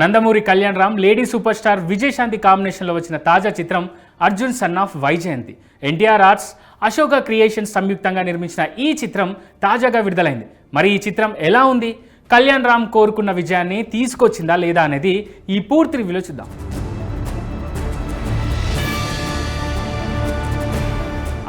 Nandamuri Kalyan Ram lady super star Vijayashanti కాంబినేషన్లో వచ్చిన తాజా చిత్రం Arjun son of Vyjayanthi. NTR arts Ashoka creations సంయుక్తంగా నిర్మించిన ఈ చిత్రం తాజాగా విడుదలైంది. మరి ఈ చిత్రం ఎలా ఉంది? కళ్యాణ్ రామ్ కోరుకున్న విజయాన్ని తీసుకొచ్చిందా లేదా అనేది ఈ పూర్తి రివ్యూలో చూద్దాం.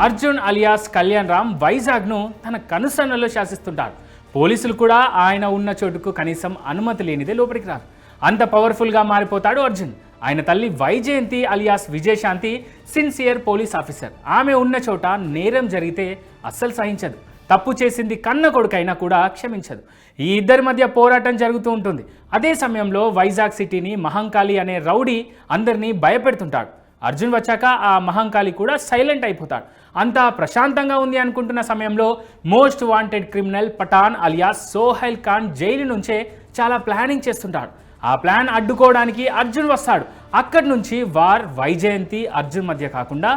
అర్జున్ అలియాస్ కళ్యాణ్ రామ్ వైజాగ్ను తన కనుసన్నలో శాసిస్తుంటారు. పోలీసులు కూడా ఆయన ఉన్న చోటుకు కనీసం అనుమతి లేనిదే లోపలికి రారు. అంత పవర్ఫుల్గా మారిపోతాడు అర్జున్. ఆయన తల్లి Vyjayanthi alias Vijayashanti sincere police officer. ఆమె ఉన్న చోట నేరం జరిగితే అస్సలు సహించదు. తప్పు చేసింది కన్న కొడుకైనా కూడా క్షమించదు. ఈ ఇద్దరి మధ్య పోరాటం జరుగుతూ ఉంటుంది. అదే సమయంలో వైజాగ్ సిటీని మహంకాళి అనే రౌడీ అందరినీ భయపెడుతుంటాడు. అర్జున్ వచ్చాక ఆ మహంకాళి కూడా సైలెంట్ అయిపోతాడు. అంతా ప్రశాంతంగా ఉంది అనుకుంటున్న సమయంలో most wanted criminal Pathan alias Sohail Khan jail నుంచే చాలా ప్లానింగ్ చేస్తుంటాడు. ఆ ప్లాన్ అడ్డుకోవడానికి అర్జున్ వస్తాడు. అక్కడి నుంచి వార్ వైజయంతి అర్జున్ మధ్య కాకుండా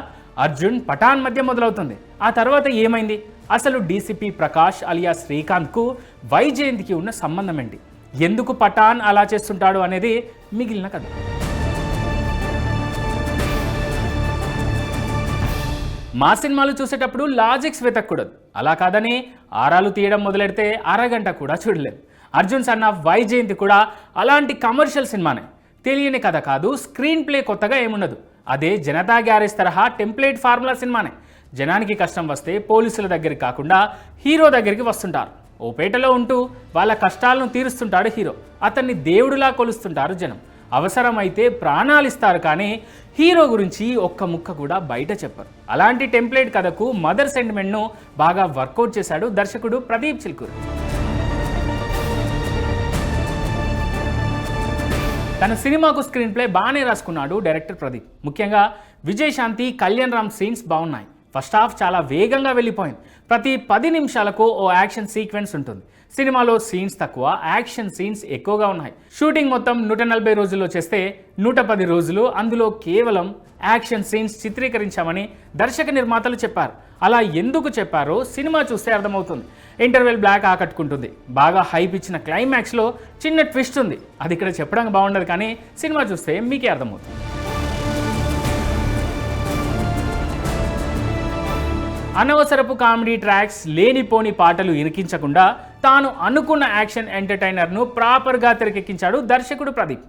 అర్జున్ పఠాన్ మధ్య మొదలవుతుంది. ఆ తర్వాత ఏమైంది? అసలు డీసీపీ ప్రకాష్ అలియా శ్రీకాంత్కు వైజయంతికి ఉన్న సంబంధం ఏంటి? ఎందుకు పఠాన్ అలా చేస్తుంటాడు అనేది మిగిలిన కథ. మా సినిమాలు చూసేటప్పుడు లాజిక్స్ వెతకూడదు అలా కాదని ఆరాలు తీయడం మొదలెడితే అరగంట కూడా చూడలేదు అర్జున్ సన్ ఆఫ్ వైజయంతి కూడా అలాంటి కమర్షియల్ సినిమానే. తెలియని కథ కాదు స్క్రీన్ ప్లే కొత్తగా ఏముండదు. అదే జనతా గ్యారేజ్ తరహా టెంప్లేట్ ఫార్ములా సినిమానే. జనానికి కష్టం వస్తే పోలీసుల దగ్గరికి కాకుండా హీరో దగ్గరికి వస్తుంటారు. ఓ పేటలో ఉంటూ వాళ్ళ కష్టాలను తీరుస్తుంటాడు హీరో. అతన్ని దేవుడిలా కొలుస్తుంటారు జనం. అవసరమైతే ప్రాణాలు ఇస్తారు కానీ హీరో గురించి ఒక్క ముక్క కూడా బయట చెప్పరు. అలాంటి టెంప్లేట్ కథకు మదర్ సెంటిమెంట్ను బాగా వర్కౌట్ చేశాడు దర్శకుడు ప్రదీప్ చిల్కూరు. తన సినిమాకు స్క్రీన్ ప్లే బాగానే రాసుకున్నాడు డైరెక్టర్ ప్రదీప్. ముఖ్యంగా విజయశాంతి కళ్యాణ్ రామ్ సీన్స్ బాగున్నాయి. ఫస్ట్ హాఫ్ చాలా వేగంగా వెళ్ళిపోయింది. ప్రతి పది నిమిషాలకు ఓ యాక్షన్ సీక్వెన్స్ ఉంటుంది. సినిమాలో సీన్స్ తక్కువ యాక్షన్ సీన్స్ ఎక్కువగా ఉన్నాయి. షూటింగ్ మొత్తం నూట నలభై రోజుల్లో చేస్తే నూట పది రోజులు. అందులో కేవలం యాక్షన్ సీన్స్ చిత్రీకరించామని దర్శక నిర్మాతలు చెప్పారు. అలా ఎందుకు చెప్పారో సినిమా చూస్తే అర్థమవుతుంది. ఇంటర్వెల్ బ్లాక్ ఆకట్టుకుంటుంది. బాగా హైప్ ఇచ్చిన క్లైమాక్స్లో చిన్న ట్విస్ట్ ఉంది. అది ఇక్కడ చెప్పడానికి బాగుండదు కానీ సినిమా చూస్తే మీకే అర్థమవుతుంది. అనవసరపు కామెడీ ట్రాక్స్ లేనిపోని పాటలు ఇరికించకుండా తాను అనుకున్న యాక్షన్ ఎంటర్టైనర్ను ప్రాపర్గా తెరకెక్కించాడు దర్శకుడు ప్రదీప్.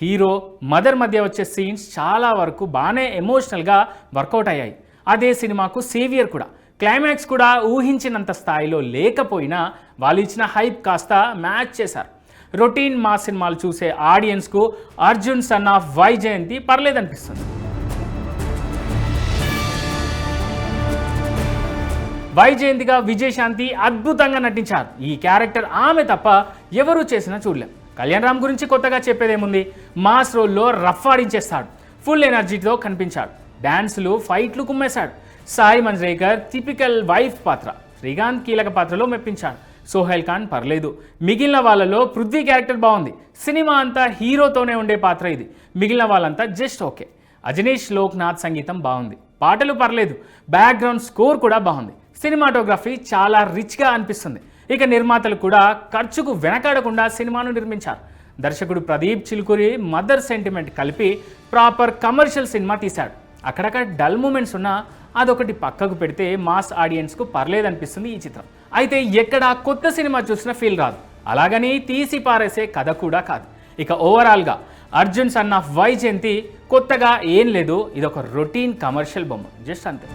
హీరో మదర్ మధ్య వచ్చే సీన్స్ చాలా వరకు బాగానే ఎమోషనల్గా వర్కౌట్ అయ్యాయి. అదే సినిమాకు సేవియర్ కూడా. క్లైమాక్స్ కూడా ఊహించినంత స్థాయిలో లేకపోయినా వాళ్ళు ఇచ్చిన హైప్ కాస్త మ్యాచ్ చేశారు. రొటీన్ మా సినిమాలు చూసే ఆడియన్స్కు అర్జున్ సన్ ఆఫ్ వైజయంతి పర్లేదనిపిస్తుంది. వైజయంతిగా విజయశాంతి అద్భుతంగా నటించారు. ఈ క్యారెక్టర్ ఆమె తప్ప ఎవరూ చేసినా చూడలేం. కళ్యాణ్ రామ్ గురించి కొత్తగా చెప్పేదేముంది? మాస్ రోల్లో రఫ్ ఆడించేస్తాడు. ఫుల్ ఎనర్జీతో కనిపించాడు. డ్యాన్సులు ఫైట్లు కుమ్మేశాడు. సాయి మంజ్రేకర్ టిపికల్ వైఫ్ పాత్ర. శ్రీకాంత్ కీలక పాత్రలో మెప్పించాడు. సోహెల్ ఖాన్ పర్లేదు. మిగిలిన వాళ్ళలో పృథ్వీ క్యారెక్టర్ బాగుంది. సినిమా అంతా హీరోతోనే ఉండే పాత్ర ఇది. మిగిలిన వాళ్ళంతా జస్ట్ ఓకే. అజనీష్ లోక్నాథ్ సంగీతం బాగుంది. పాటలు పర్లేదు. బ్యాక్గ్రౌండ్ స్కోర్ కూడా బాగుంది. సినిమాటోగ్రఫీ చాలా రిచ్గా అనిపిస్తుంది. ఇక నిర్మాతలు కూడా ఖర్చుకు వెనకాడకుండా సినిమాను నిర్మించారు. దర్శకుడు ప్రదీప్ చిలుకూరి మదర్ సెంటిమెంట్ కలిపి ప్రాపర్ కమర్షియల్ సినిమా తీశాడు. అక్కడక్కడ డల్ మూమెంట్స్ ఉన్నా అదొకటి పక్కకు పెడితే మాస్ ఆడియన్స్కు పర్లేదనిపిస్తుంది ఈ చిత్రం. అయితే ఎక్కడ కొత్త సినిమా చూసిన ఫీల్ రాదు. అలాగని తీసి పారేసే కథ కూడా కాదు. ఇక ఓవరాల్గా అర్జున్ సన్ ఆఫ్ వైజయంతి కొత్తగా ఏం లేదు. ఇదొక రొటీన్ కమర్షియల్ బొమ్మ. జస్ట్ అంతే.